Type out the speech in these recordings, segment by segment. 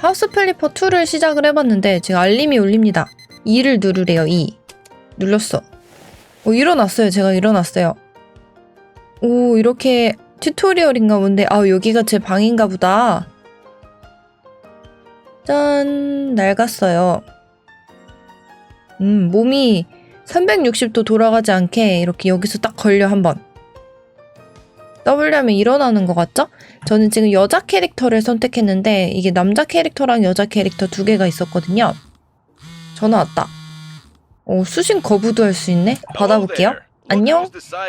하우스 플리퍼 2를 시작을 해봤는데 지금 알림이 울립니다. 2를 누르래요, 2. 눌렀어. 오, 일어났어요. 제가 일어났어요. 오, 이렇게 튜토리얼인가 본데, 아, 여기가 제 방인가 보다. 짠, 낡았어요. 음, 몸이 360도 돌아가지 않게 이렇게 여기서 딱 걸려, 한 번. 하면 일어나는 것 같죠? 저는 지금 여자 캐릭터를 선택했는데 이게 남자 캐릭터랑 여자 캐릭터 두 개가 있었거든요. 전화 왔다. 오, 수신 거부도 할 수 있네? 받아볼게요. 안녕?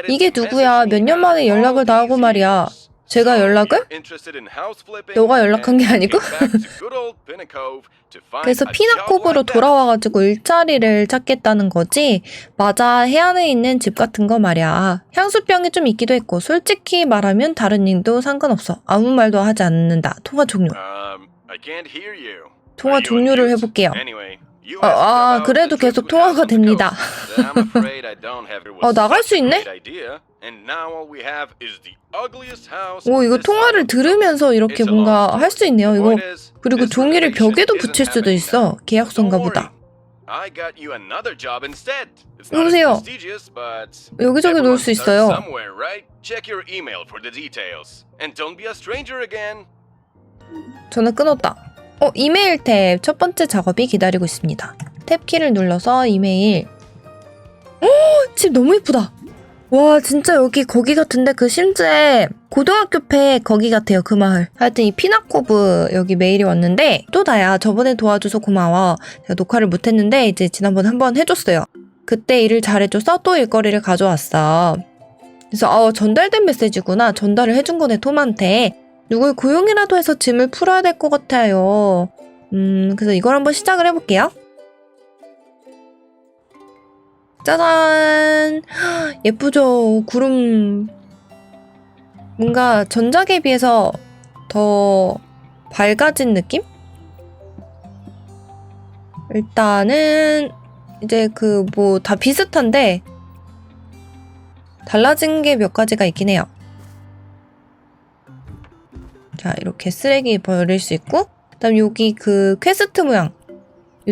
이게 누구야? 몇 년 만에 연락을 다 하고 말이야. 제가 연락을? 너가 연락한 게 아니고? 그래서 피나코브로 돌아와가지고 일자리를 찾겠다는 거지. 맞아, 해안에 있는 집 같은 거 말이야. 향수병이 좀 있기도 했고, 솔직히 말하면 다른 일도 상관없어. 아무 말도 하지 않는다. 통화 종료. 통화 종료를 해볼게요. 아, 아, 그래도 계속 통화가 됩니다. 어, 나갈 수 있네? 오, 이거 통화를 들으면서 이렇게 뭔가 할 수 있네요. 이거 그리고 종이를 벽에도 붙일 수도 있어. 계약서인가 보다. 여보세요. 여기저기 놓을 수 있어요. 전화 끊었다. 어, 이메일 탭 첫 번째 작업이 기다리고 있습니다. 탭 키를 눌러서 이메일. 어, 집 너무 예쁘다. 와, 진짜 여기 거기 같은데 그 심지에 고등학교 패 거기 같아요. 그 마을. 하여튼 이 피나코브 여기 메일이 왔는데 또 나야. 저번에 도와줘서 고마워. 제가 녹화를 못했는데 이제 지난번 한번 해줬어요. 그때 일을 잘해줘서 또 일거리를 가져왔어. 그래서 어, 전달된 메시지구나. 전달을 해준 거네 톰한테. 누굴 고용이라도 해서 짐을 풀어야 될 것 같아요. 음, 그래서 이걸 한번 시작을 해볼게요. 짜잔! 예쁘죠? 구름. 뭔가 전작에 비해서 더 밝아진 느낌? 일단은 이제 그 뭐 다 비슷한데 달라진 게 몇 가지가 있긴 해요. 자, 이렇게 쓰레기 버릴 수 있고, 그 다음 여기 그 퀘스트 모양, 이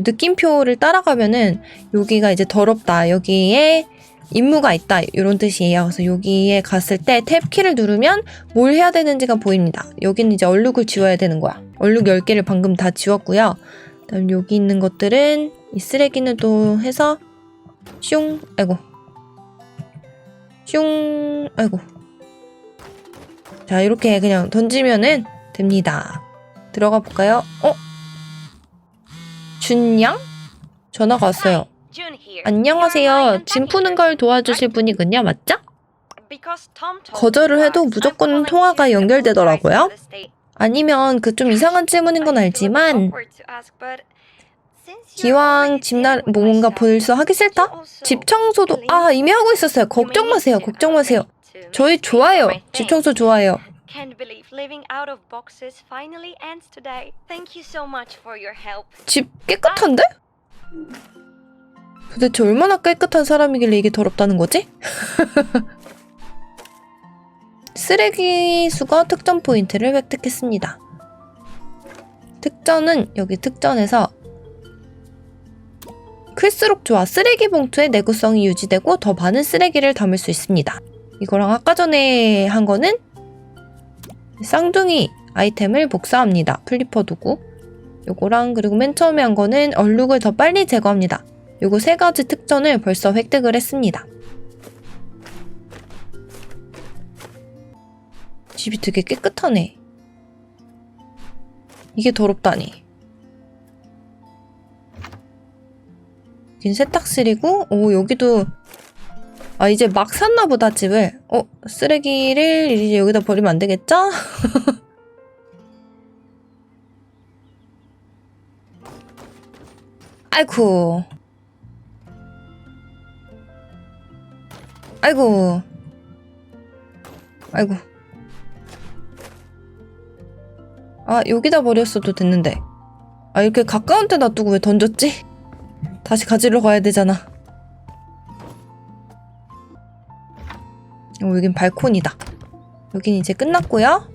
느낌표를 따라가면은 여기가 이제 더럽다. 여기에 임무가 있다. 이런 뜻이에요. 그래서 여기에 갔을 때 탭 키를 누르면 뭘 해야 되는지가 보입니다. 여기는 이제 얼룩을 지워야 되는 거야. 얼룩 10개를 방금 다 지웠고요. 그다음 여기 있는 것들은 이 쓰레기는 또 해서 슝, 아이고. 슝, 아이고. 자, 이렇게 그냥 던지면은 됩니다. 들어가 볼까요? 어? 준양? 전화가 왔어요. 안녕하세요. 짐 푸는 걸 도와주실 분이군요. 맞죠? 거절을 해도 무조건 통화가 연결되더라고요. 아니면 그 좀 이상한 질문인 건 알지만 기왕 집날 뭔가 벌써 하기 싫다? 집 청소도 아 이미 하고 있었어요. 걱정 마세요. 걱정 마세요. 저희 좋아요. 집 청소 좋아요. Can't believe living out of boxes finally ends today. Thank you so much for your help. 집 깨끗한데? 도대체 얼마나 깨끗한 사람이길래 이게 더럽다는 거지? 쓰레기 수거 특전 포인트를 획득했습니다. 특전은 여기 특전에서 클수록 좋아 쓰레기 봉투의 내구성이 유지되고 더 많은 쓰레기를 담을 수 있습니다. 이거랑 아까 전에 한 거는 쌍둥이 아이템을 복사합니다. 플리퍼 도구. 요거랑 그리고 맨 처음에 한 거는 얼룩을 더 빨리 제거합니다. 요거 세 가지 특전을 벌써 획득을 했습니다. 집이 되게 깨끗하네. 이게 더럽다니. 여긴 세탁실이고, 오, 여기도, 아, 이제 막 샀나 보다, 집을. 어, 쓰레기를 이제 여기다 버리면 안 되겠죠? 아이쿠. 아이고. 아이고. 아, 여기다 버렸어도 됐는데. 아, 이렇게 가까운 데 놔두고 왜 던졌지? 다시 가지러 가야 되잖아. 어, 여긴 발코니다. 여긴 이제 끝났고요.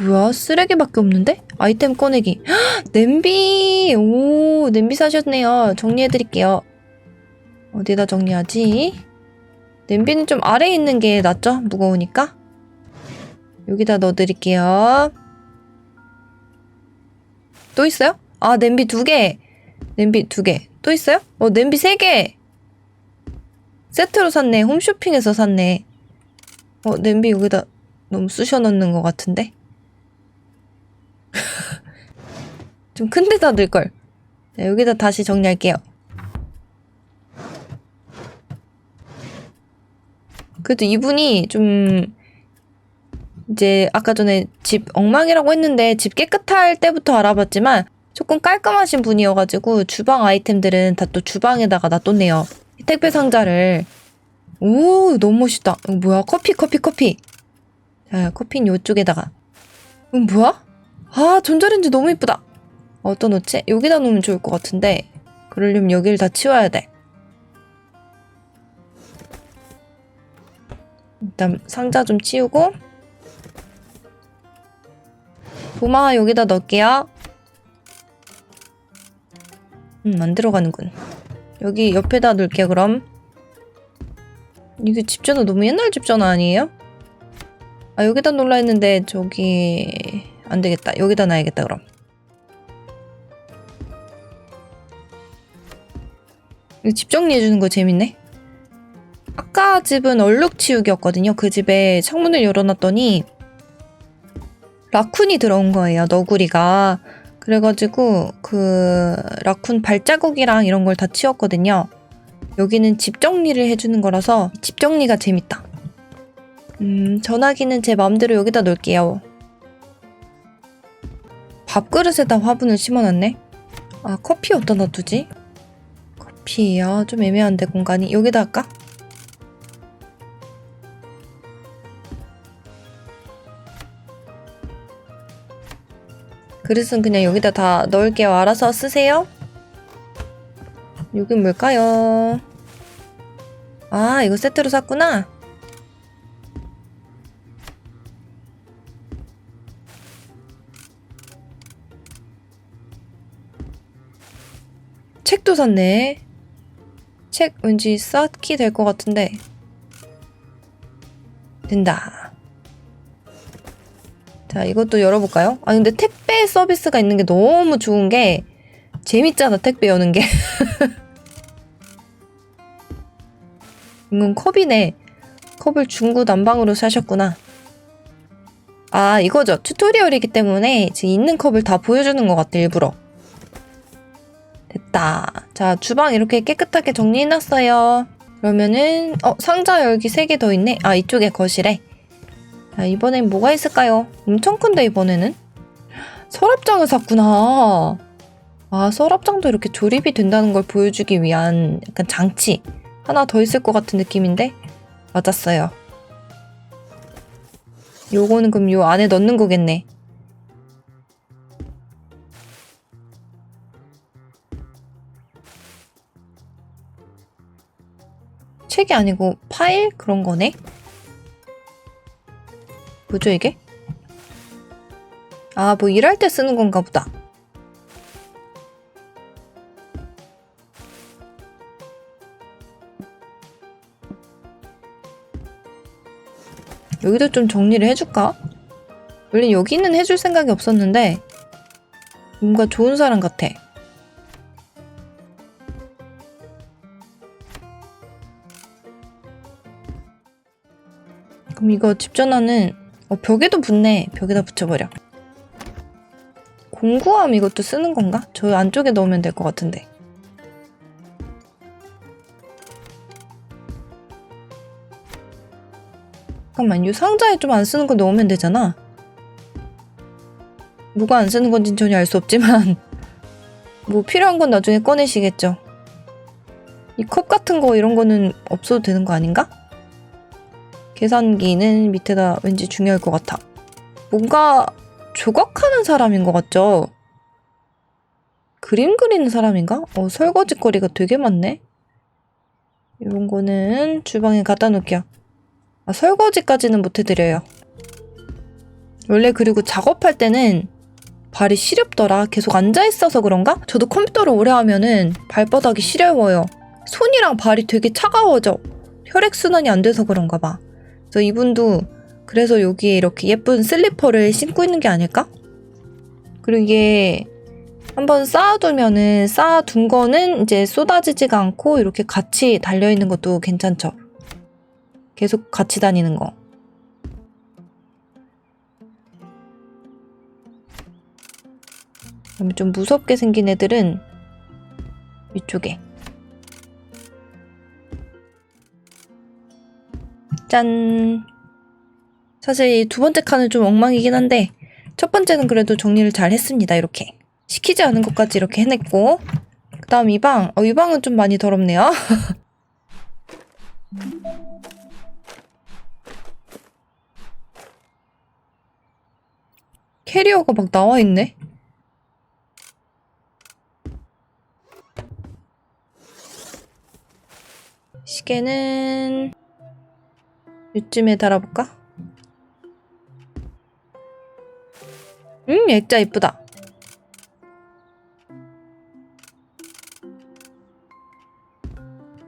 뭐야? 쓰레기밖에 없는데? 아이템 꺼내기. 헉, 냄비! 오, 냄비 사셨네요. 정리해드릴게요. 어디다 정리하지? 냄비는 좀 아래에 있는 게 낫죠? 무거우니까. 여기다 넣어드릴게요. 또 있어요? 아, 냄비 두 개. 냄비 두 개. 또 있어요? 어, 냄비 세 개. 세트로 샀네. 홈쇼핑에서 샀네. 어, 냄비 여기다 너무 쑤셔 넣는 것 같은데? 좀 큰 데다 넣을걸. 네, 여기다 다시 정리할게요. 그래도 이분이 좀 이제 아까 전에 집 엉망이라고 했는데 집 깨끗할 때부터 알아봤지만 조금 깔끔하신 분이어가지고 주방 아이템들은 다 또 주방에다가 놔뒀네요. 이 택배 상자를 오 너무 멋있다. 이거 뭐야 커피 커피 커피. 자 커피는 이쪽에다가. 이건 뭐야? 아 전자레인지 너무 이쁘다. 어디다 놓지? 여기다 놓으면 좋을 것 같은데 그러려면 여기를 다 치워야 돼. 일단 상자 좀 치우고 도마 여기다 넣을게요. 음, 안 들어가는군. 여기 옆에다 놓을게요, 그럼. 이게 집 전화 너무 옛날 집 전화 아니에요? 아, 여기다 놓으라 했는데, 저기, 안 되겠다. 여기다 놔야겠다, 그럼. 이거 집 정리해주는 거 재밌네. 아까 집은 얼룩 치우기였거든요. 그 집에 창문을 열어놨더니, 라쿤이 들어온 거예요, 너구리가. 그래가지고 그 라쿤 발자국이랑 이런 걸 다 치웠거든요. 여기는 집 정리를 해주는 거라서 집 정리가 재밌다. 음, 전화기는 제 마음대로 여기다 놓을게요. 밥그릇에다 화분을 심어놨네. 아, 커피 어디다 놔두지? 커피요. 좀 애매한데 공간이. 여기다 할까? 그릇은 그냥 여기다 다 넣을게요. 알아서 쓰세요. 여긴 뭘까요? 아, 이거 세트로 샀구나. 책도 샀네. 책 왠지 쌓기 될 것 같은데. 된다. 자, 이것도 열어볼까요? 아, 근데 택배 서비스가 있는 게 너무 좋은 게 재밌잖아, 택배 여는 게. 이건 컵이네. 컵을 중구 난방으로 사셨구나. 아, 이거죠. 튜토리얼이기 때문에 지금 있는 컵을 다 보여주는 것 같아, 일부러. 됐다. 자, 주방 이렇게 깨끗하게 정리해놨어요. 그러면은, 어, 상자 열기 3개 더 있네? 아, 이쪽에 거실에. 자, 이번엔 뭐가 있을까요? 엄청 큰데, 이번에는? 서랍장을 샀구나. 아, 서랍장도 이렇게 조립이 된다는 걸 보여주기 위한 약간 장치. 하나 더 있을 것 같은 느낌인데? 맞았어요. 요거는 그럼 요 안에 넣는 거겠네. 책이 아니고 파일? 그런 거네? 뭐죠, 이게? 아, 뭐 일할 때 쓰는 건가 보다. 여기도 좀 정리를 해줄까? 원래 여기는 해줄 생각이 없었는데 뭔가 좋은 사람 같아. 그럼 이거 집 전화는 어, 벽에도 붙네. 벽에다 붙여버려. 공구함 이것도 쓰는 건가? 저 안쪽에 넣으면 될 것 같은데. 잠깐만, 이 상자에 좀 안 쓰는 거 넣으면 되잖아. 뭐가 안 쓰는 건진 전혀 알 수 없지만 뭐 필요한 건 나중에 꺼내시겠죠. 이 컵 같은 거 이런 거는 없어도 되는 거 아닌가? 계산기는 밑에다 왠지 중요할 것 같아. 뭔가 조각하는 사람인 것 같죠? 그림 그리는 사람인가? 어, 설거지 거리가 되게 많네? 이런 거는 주방에 갖다 놓을게요. 아, 설거지까지는 못 해드려요. 원래 그리고 작업할 때는 발이 시렵더라. 계속 앉아 있어서 그런가? 저도 컴퓨터를 오래 하면은 발바닥이 시려워요. 손이랑 발이 되게 차가워져. 혈액 순환이 안 돼서 그런가 봐. 그래서 이분도 그래서 여기에 이렇게 예쁜 슬리퍼를 신고 있는 게 아닐까? 그리고 이게 한번 쌓아두면은 쌓아둔 거는 이제 쏟아지지가 않고 이렇게 같이 달려 있는 것도 괜찮죠. 계속 같이 다니는 거. 좀 무섭게 생긴 애들은 이쪽에. 짠. 사실 이두 번째 칸은 좀 엉망이긴 한데 첫 번째는 그래도 정리를 잘 했습니다. 이렇게 시키지 않은 것까지 이렇게 해냈고 그 다음 이 방. 어, 이 방은 좀 많이 더럽네요. 캐리어가 막 나와 있네. 시계는 이쯤에 달아볼까? 음, 액자 이쁘다.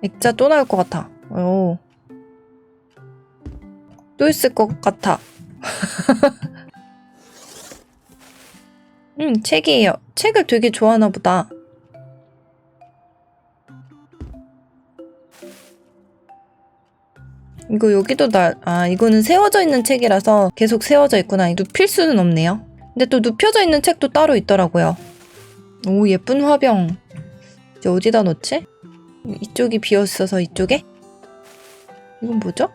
액자 또 나올 것 같아. 오. 또 있을 것 같아. 음, 책이에요. 책을 되게 좋아하나 보다. 이거 여기도 나, 아, 이거는 세워져 있는 책이라서 계속 세워져 있구나. 눕힐 수는 없네요. 근데 또 눕혀져 있는 책도 따로 있더라고요. 오, 예쁜 화병. 이제 어디다 놓지? 이쪽이 비어있어서 이쪽에? 이건 뭐죠?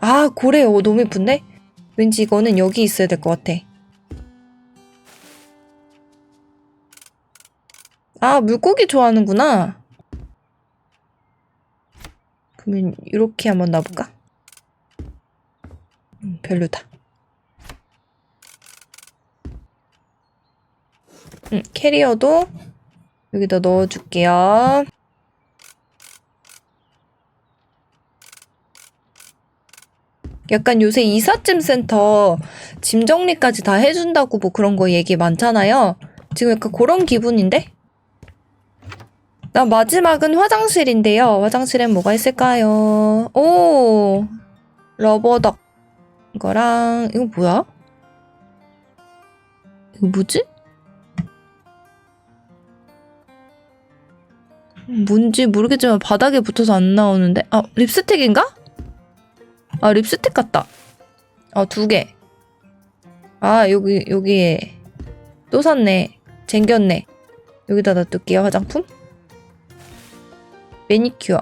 아, 고래. 오, 너무 예쁜데? 왠지 이거는 여기 있어야 될 것 같아. 아, 물고기 좋아하는구나. 그러면 이렇게 한번 놔볼까? 음, 별로다. 음, 캐리어도 여기다 넣어줄게요. 약간 요새 이삿짐 센터 짐 정리까지 다 해준다고 뭐 그런 거 얘기 많잖아요. 지금 약간 그런 기분인데? 나 마지막은 화장실인데요. 화장실엔 뭐가 있을까요? 오! 러버덕. 이거랑, 이거 뭐야? 이거 뭐지? 뭔지 모르겠지만 바닥에 붙어서 안 나오는데? 아, 립스틱인가? 아, 립스틱 같다. 아, 두 개. 아, 여기, 여기에. 또 샀네. 쟁겼네. 여기다 놔둘게요, 화장품. 매니큐어.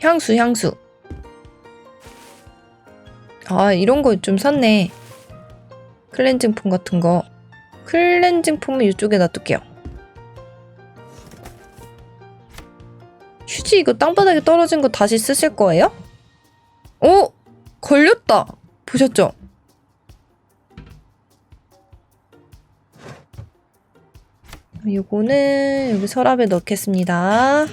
향수, 향수. 아, 이런 거 좀 샀네. 클렌징 폼 같은 거. 클렌징 폼은 이쪽에 놔둘게요. 휴지 이거 땅바닥에 떨어진 거 다시 쓰실 거예요? 오! 걸렸다! 보셨죠? 요거는 여기 서랍에 넣겠습니다.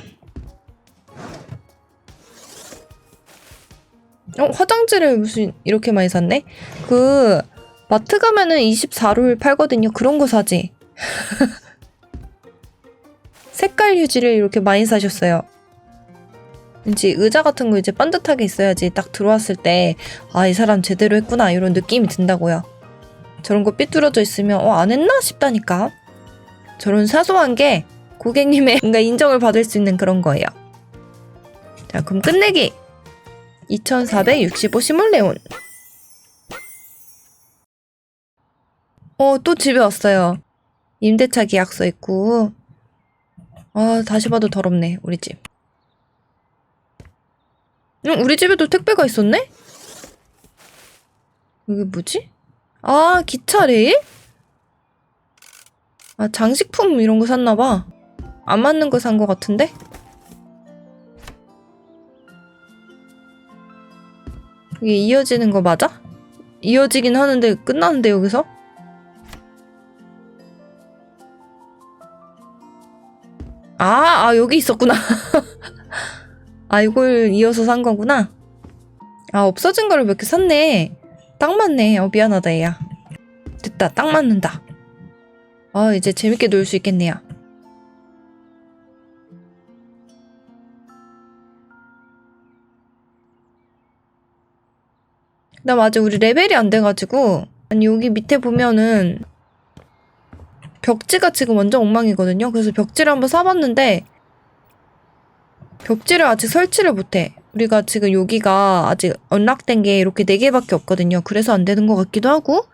어, 화장지를 무슨 이렇게 많이 샀네? 그 마트 가면은 24룰 팔거든요. 그런 거 사지. 색깔 휴지를 이렇게 많이 사셨어요. 왠지 의자 같은 거 이제 반듯하게 있어야지 딱 들어왔을 때, 아, 이 사람 제대로 했구나, 이런 느낌이 든다고요. 저런 거 삐뚤어져 있으면, 어, 안 했나? 싶다니까. 저런 사소한 게 고객님의 뭔가 인정을 받을 수 있는 그런 거예요. 자, 그럼 끝내기! 2465 시뮬레온. 어, 또 집에 왔어요. 임대차 계약서 있고. 아, 다시 봐도 더럽네, 우리 집. 응, 우리 집에도 택배가 있었네? 이게 뭐지? 아, 기차 레일? 아, 장식품 이런 거 샀나봐. 안 맞는 거 산 거 같은데? 이게 이어지는 거 맞아? 이어지긴 하는데 끝나는데 여기서? 아, 아 여기 있었구나. 아 이걸 이어서 산 거구나. 아 없어진 거를 몇 개 샀네. 딱 맞네. 어 미안하다 얘야. 됐다. 딱 맞는다. 아 이제 재밌게 놀 수 있겠네요. 나 아직 우리 레벨이 안 돼가지고 아니 여기 밑에 보면은 벽지가 지금 완전 엉망이거든요. 그래서 벽지를 한번 사봤는데 벽지를 아직 설치를 못해. 우리가 지금 여기가 아직 언락된 게 이렇게 네 개밖에 없거든요. 그래서 안 되는 것 같기도 하고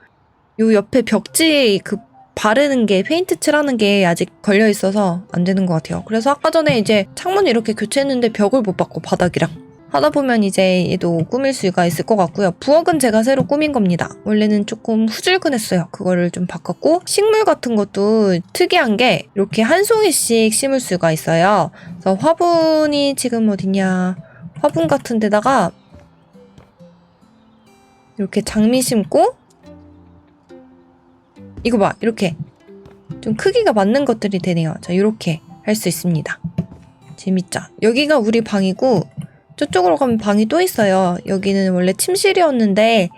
요 옆에 벽지 그 바르는 게 페인트 칠하는 게 아직 걸려 있어서 안 되는 것 같아요. 그래서 아까 전에 이제 창문 이렇게 교체했는데 벽을 못 받고 바닥이랑 하다 보면 이제 얘도 꾸밀 수가 있을 것 같고요. 부엌은 제가 새로 꾸민 겁니다. 원래는 조금 후줄근했어요. 그거를 좀 바꿨고 식물 같은 것도 특이한 게 이렇게 한 송이씩 심을 수가 있어요. 그래서 화분이 지금 어딨냐 화분 같은 데다가 이렇게 장미 심고 이거 봐 이렇게 좀 크기가 맞는 것들이 되네요. 자 이렇게 할 수 있습니다. 재밌죠? 여기가 우리 방이고 저쪽으로 가면 방이 또 있어요. 여기는 원래 침실이었는데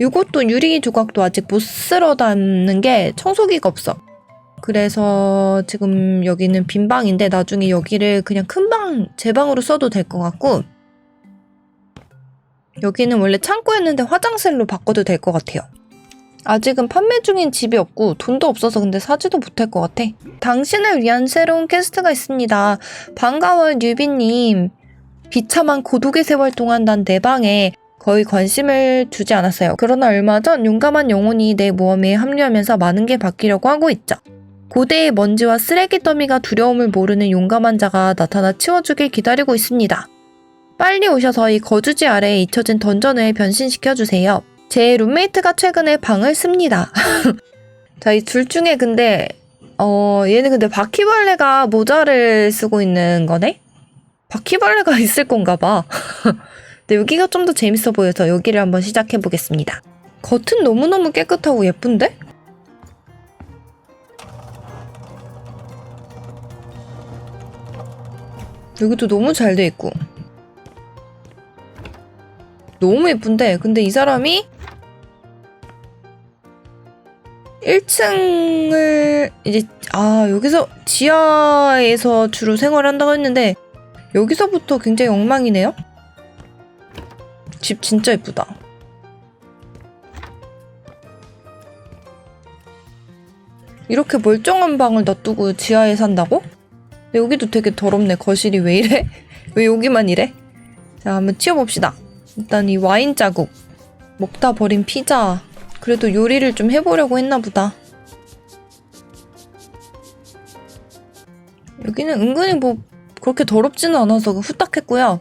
이것도 유리 조각도 아직 못 쓸어 담는 게 청소기가 없어. 그래서 지금 여기는 빈 방인데 나중에 여기를 그냥 큰 방, 제 방으로 써도 될 것 같고 여기는 원래 창고였는데 화장실로 바꿔도 될 것 같아요. 아직은 판매 중인 집이 없고 돈도 없어서 근데 사지도 못할 것 같아. 당신을 위한 새로운 퀘스트가 있습니다. 반가워요 뉴비님. 비참한 고독의 세월 동안 난 내 방에 거의 관심을 두지 않았어요. 그러나 얼마 전 용감한 영혼이 내 모험에 합류하면서 많은 게 바뀌려고 하고 있죠. 고대의 먼지와 쓰레기 더미가 두려움을 모르는 용감한 자가 나타나 치워주길 기다리고 있습니다. 빨리 오셔서 이 거주지 아래에 잊혀진 던전을 변신시켜주세요. 제 룸메이트가 최근에 방을 씁니다. 자, 이 둘 중에 근데, 어, 얘는 근데 바퀴벌레가 모자를 쓰고 있는 거네? 바퀴벌레가 있을 건가 봐. 근데 여기가 좀 더 재밌어 보여서 여기를 한번 시작해 보겠습니다. 겉은 너무너무 깨끗하고 예쁜데? 여기도 너무 잘 돼 있고. 너무 예쁜데, 근데 이 사람이 1층을 이제, 아, 여기서 지하에서 주로 생활한다고 했는데, 여기서부터 굉장히 엉망이네요? 집 진짜 예쁘다. 이렇게 멀쩡한 방을 놔두고 지하에 산다고? 여기도 되게 더럽네. 거실이 왜 이래? 왜 여기만 이래? 자, 한번 치워봅시다. 일단 이 와인 자국. 먹다 버린 피자. 그래도 요리를 좀 해보려고 했나 보다. 여기는 은근히 뭐 그렇게 더럽지는 않아서 후딱 했고요.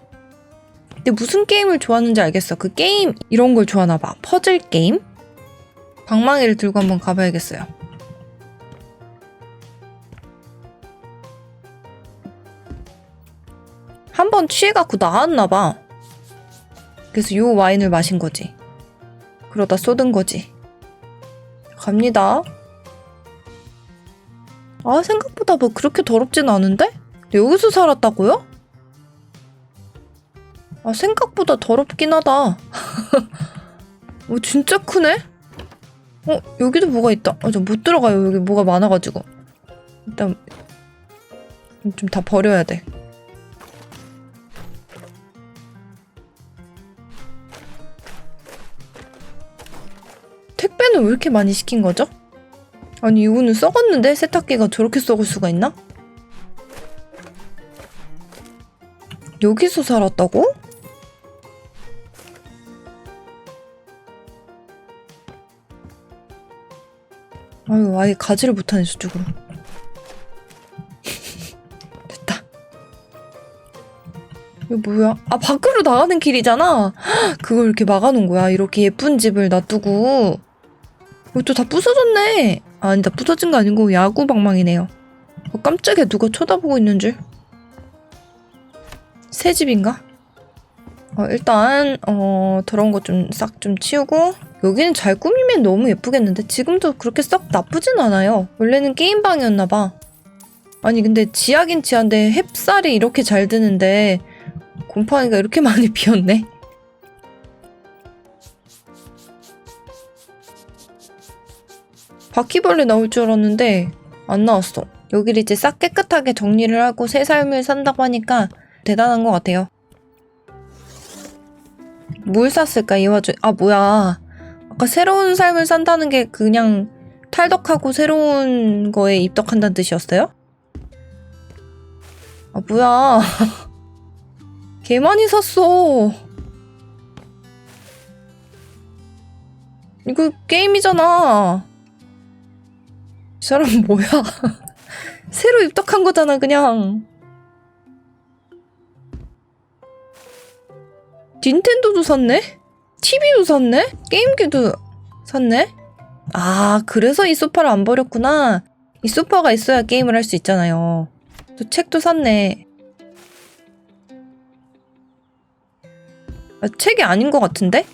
근데 무슨 게임을 좋아하는지 알겠어. 그 게임 이런 걸 좋아하나 봐. 퍼즐 게임? 방망이를 들고 한번 가봐야겠어요. 한 번 취해갖고 나왔나 봐. 그래서 요 와인을 마신 거지. 그러다 쏟은 거지. 갑니다. 아, 생각보다 뭐 그렇게 더럽진 않은데? 여기서 살았다고요? 아, 생각보다 더럽긴 하다. 어, 진짜 크네? 어, 여기도 뭐가 있다. 아, 저 못 들어가요. 여기 뭐가 많아가지고. 일단, 좀 다 버려야 돼. 택배는 왜 이렇게 많이 시킨 거죠? 아니, 이거는 썩었는데? 세탁기가 저렇게 썩을 수가 있나? 여기서 살았다고? 아유, 아예 가지를 못하네, 저쪽으로. 됐다. 이거 뭐야? 아, 밖으로 나가는 길이잖아? 헉, 그걸 이렇게 막아놓은 거야. 이렇게 예쁜 집을 놔두고. 이것도 다 부서졌네. 아, 아니다. 부서진 거 아니고 야구 방망이네요. 어, 깜짝이야. 누가 쳐다보고 있는 줄. 새 집인가? 어, 일단 어, 더러운 거 좀 싹 좀 치우고 여기는 잘 꾸미면 너무 예쁘겠는데 지금도 그렇게 썩 나쁘진 않아요. 원래는 게임방이었나 봐. 아니 근데 지하긴 지하인데 햅쌀이 이렇게 잘 드는데 곰팡이가 이렇게 많이 피었네. 바퀴벌레 나올 줄 알았는데 안 나왔어. 여기를 이제 싹 깨끗하게 정리를 하고 새 삶을 산다고 하니까 대단한 것 같아요. 뭘 샀을까 이 와중 아 뭐야 아까 새로운 삶을 산다는 게 그냥 탈덕하고 새로운 거에 입덕한다는 뜻이었어요? 아 뭐야 개 많이 샀어 이거 게임이잖아 이 사람 뭐야 새로 입덕한 거잖아 그냥 닌텐도도 샀네? TV도 샀네? 게임기도 샀네? 아, 그래서 이 소파를 안 버렸구나. 이 소파가 있어야 게임을 할 수 있잖아요. 또 책도 샀네. 아, 책이 아닌 것 같은데?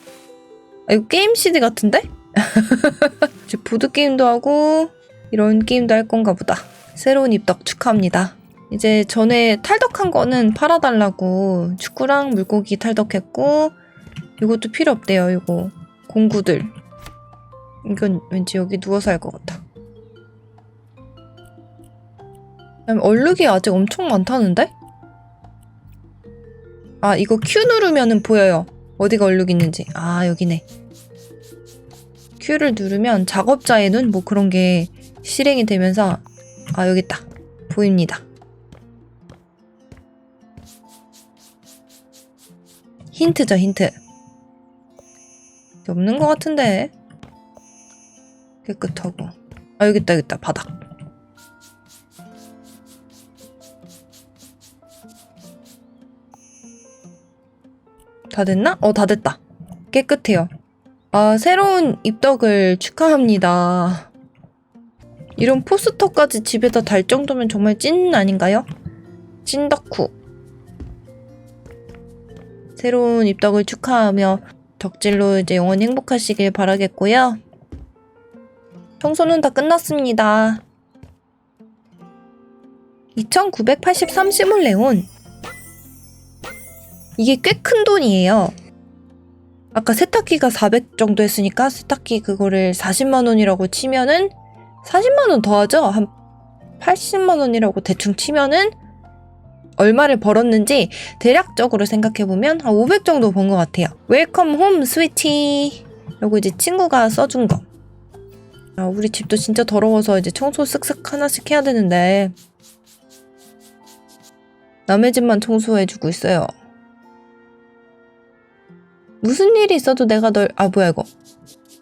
아, 이거 게임 CD 같은데? 이제 보드게임도 하고, 이런 게임도 할 건가 보다. 새로운 입덕 축하합니다. 이제 전에 탈덕한 거는 팔아달라고 축구랑 물고기 탈덕했고, 이것도 필요 없대요, 이거. 공구들. 이건 왠지 여기 누워서 할 것 같아. 얼룩이 아직 엄청 많다는데? 아, 이거 Q 누르면은 보여요. 어디가 얼룩 있는지. 아, 여기네. Q를 누르면 작업자의 눈? 뭐 그런 게 실행이 되면서, 아, 여기 있다. 보입니다. 힌트죠, 힌트. 없는 것 같은데. 깨끗하고. 아, 여기 있다, 여기 있다. 바닥. 다 됐나? 어, 다 됐다. 깨끗해요. 아, 새로운 입덕을 축하합니다. 이런 포스터까지 집에다 달 정도면 정말 찐 아닌가요? 찐 덕후. 새로운 입덕을 축하하며 덕질로 이제 영원히 행복하시길 바라겠고요. 청소는 다 끝났습니다. 2983 시몰레온. 이게 꽤 큰 돈이에요. 아까 세탁기가 400 정도 했으니까 세탁기 그거를 40만 원이라고 치면은 40만 원 더하죠? 한 80만 원이라고 대충 치면은 얼마를 벌었는지 대략적으로 생각해보면 한 500 정도 번 것 같아요. 웰컴 홈 스위티. 요거 이제 친구가 써준 거. 아, 우리 집도 진짜 더러워서 이제 청소 쓱쓱 하나씩 해야 되는데 남의 집만 청소해주고 있어요. 무슨 일이 있어도 내가 널, 아, 뭐야, 이거.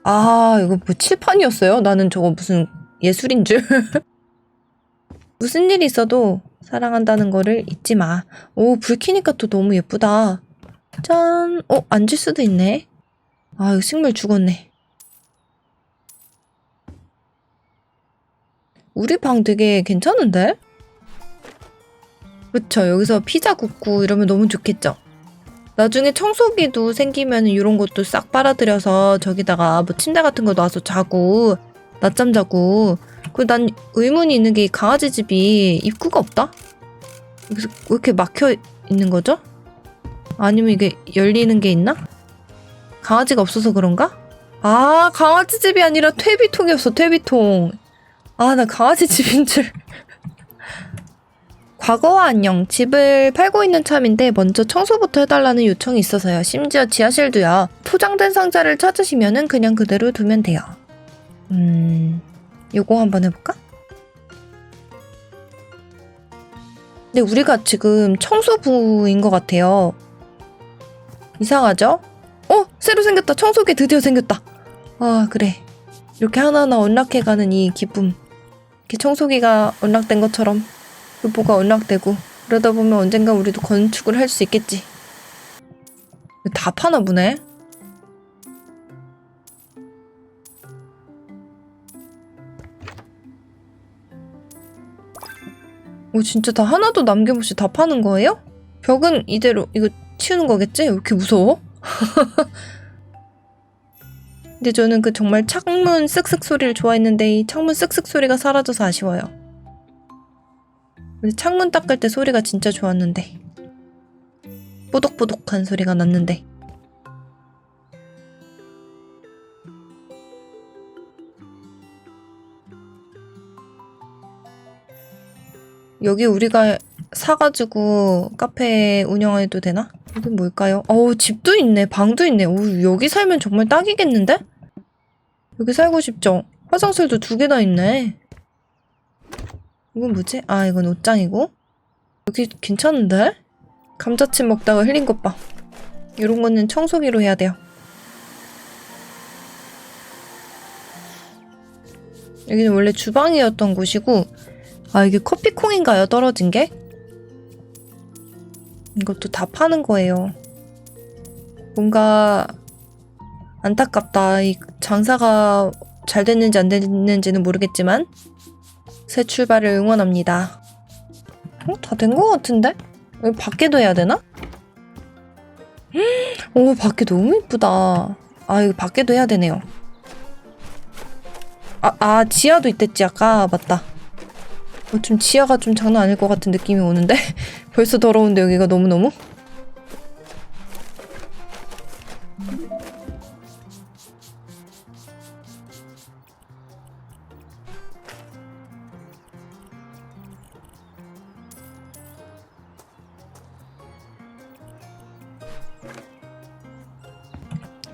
아, 이거 뭐 칠판이었어요? 나는 저거 무슨 예술인 줄. 무슨 일이 있어도 사랑한다는 거를 잊지 마. 오, 불 켜니까 또 너무 예쁘다. 짠. 어, 앉을 수도 있네. 아, 이거 식물 죽었네. 우리 방 되게 괜찮은데? 그쵸, 여기서 피자 굽고 이러면 너무 좋겠죠? 나중에 청소기도 생기면 이런 것도 싹 빨아들여서 저기다가 뭐 침대 같은 거 놔서 자고 낮잠 자고 그리고 난 의문이 있는 게이 강아지 집이 입구가 없다? 여기서 왜 이렇게 막혀 있는 거죠? 아니면 이게 열리는 게 있나? 강아지가 없어서 그런가? 아 강아지 집이 아니라 퇴비통이었어 퇴비통 아 나 강아지 집인 줄 과거와 안녕. 집을 팔고 있는 참인데 먼저 청소부터 해달라는 요청이 있어서요. 심지어 지하실도요. 포장된 상자를 찾으시면은 그냥 그대로 두면 돼요. 음, 요거 한번 해볼까? 근데 우리가 지금 청소부인 것 같아요. 이상하죠? 어? 새로 생겼다. 청소기 드디어 생겼다. 아, 그래. 이렇게 하나하나 언락해가는 이 기쁨. 이렇게 청소기가 언락된 것처럼 뭐가 언락되고 그러다 보면 언젠가 우리도 건축을 할 수 있겠지. 다 파나 보네. 오 진짜 다 하나도 남김없이 다 파는 거예요? 벽은 이대로 이거 치우는 거겠지? 왜 이렇게 무서워? 근데 저는 그 정말 창문 쓱쓱 소리를 좋아했는데 이 창문 쓱쓱 소리가 사라져서 아쉬워요. 근데 창문 닦을 때 소리가 진짜 좋았는데. 뽀독뽀독한 소리가 났는데. 여기 우리가 사가지고 카페 운영해도 되나? 여기 뭘까요? 어우, 집도 있네. 방도 있네. 오, 여기 살면 정말 딱이겠는데? 여기 살고 싶죠? 화장실도 두 개나 있네. 이건 뭐지? 아, 이건 옷장이고. 여기 괜찮은데? 감자칩 먹다가 흘린 것 봐. 이런 거는 청소기로 해야 돼요. 여기는 원래 주방이었던 곳이고, 아, 이게 커피콩인가요? 떨어진 게? 이것도 다 파는 거예요. 뭔가 안타깝다. 이 장사가 잘 됐는지 안 됐는지는 모르겠지만 새 출발을 응원합니다. 어? 다된거 같은데? 여기 밖에도 해야 되나? 오, 밖에 너무 이쁘다. 아, 이거 밖에도 해야 되네요. 아, 아, 지하도 있댔지, 아까. 맞다. 어, 좀 지하가 좀 장난 아닐 것 같은 느낌이 오는데? 벌써 더러운데, 여기가 너무너무?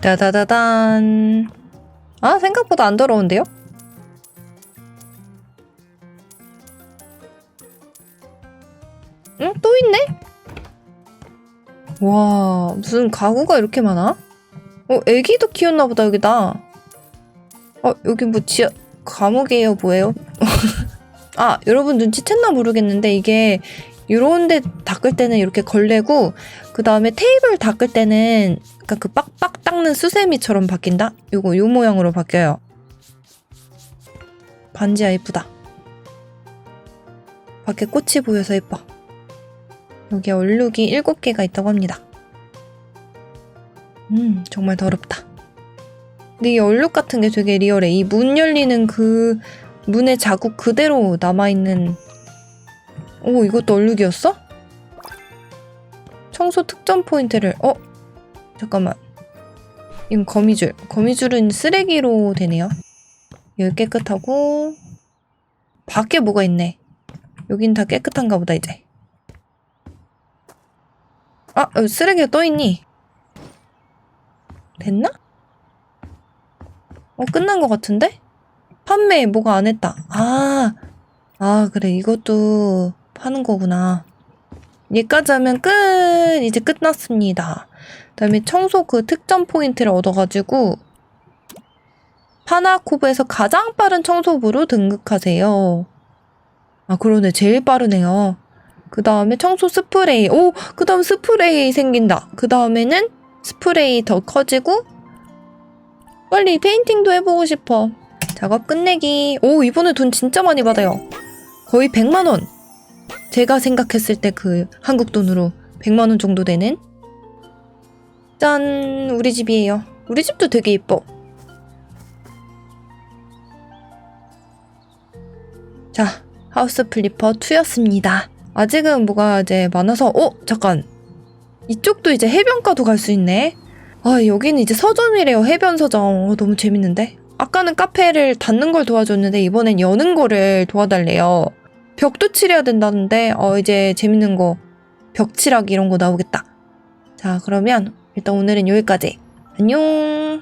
따다다단. 아, 생각보다 안 더러운데요? 무슨 가구가 이렇게 많아? 어, 애기도 키웠나 보다, 여기다. 어, 여기 뭐 지하, 감옥이에요, 뭐예요? 아, 여러분 눈치챘나 모르겠는데, 이게, 요런 데 닦을 때는 이렇게 걸레고, 그 다음에 테이블 닦을 때는, 약간 그 빡빡 닦는 수세미처럼 바뀐다? 요거, 요 모양으로 바뀌어요. 반지야, 예쁘다. 밖에 꽃이 보여서 예뻐. 여기에 얼룩이 7개가 있다고 합니다. 음, 정말 더럽다. 근데 이 얼룩 같은 게 되게 리얼해. 이 문 열리는 그 문의 자국 그대로 남아있는. 오, 이것도 얼룩이었어? 청소 특전 포인트를, 어? 잠깐만. 이건 거미줄. 거미줄은 쓰레기로 되네요. 여기 깨끗하고, 밖에 뭐가 있네. 여긴 다 깨끗한가 보다, 이제. 아, 여기 쓰레기가 또 있니? 됐나? 어, 끝난 것 같은데? 판매 뭐가 안 했다. 아, 아, 그래. 이것도 파는 거구나. 얘까지 하면 끝! 이제 끝났습니다. 그 다음에 청소 그 특전 포인트를 얻어가지고, 파나코브에서 가장 빠른 청소부로 등극하세요. 아, 그러네. 제일 빠르네요. 그 다음에 청소 스프레이. 오, 그 다음 스프레이 생긴다. 그 다음에는 스프레이 더 커지고, 빨리 페인팅도 해보고 싶어. 작업 끝내기. 오, 이번에 돈 진짜 많이 받아요. 거의 100만원. 제가 생각했을 때 그 한국 돈으로 100만원 정도 되는. 짠, 우리 집이에요. 우리 집도 되게 이뻐. 자, 하우스 플리퍼 2였습니다. 아직은 뭐가 이제 많아서, 어? 잠깐. 이쪽도 이제 해변가도 갈 수 있네. 아, 여기는 이제 서점이래요. 해변 서점. 어, 너무 재밌는데? 아까는 카페를 닫는 걸 도와줬는데, 이번엔 여는 거를 도와달래요. 벽도 칠해야 된다는데, 어, 이제 재밌는 거, 벽칠하기 이런 거 나오겠다. 자, 그러면 일단 오늘은 여기까지. 안녕!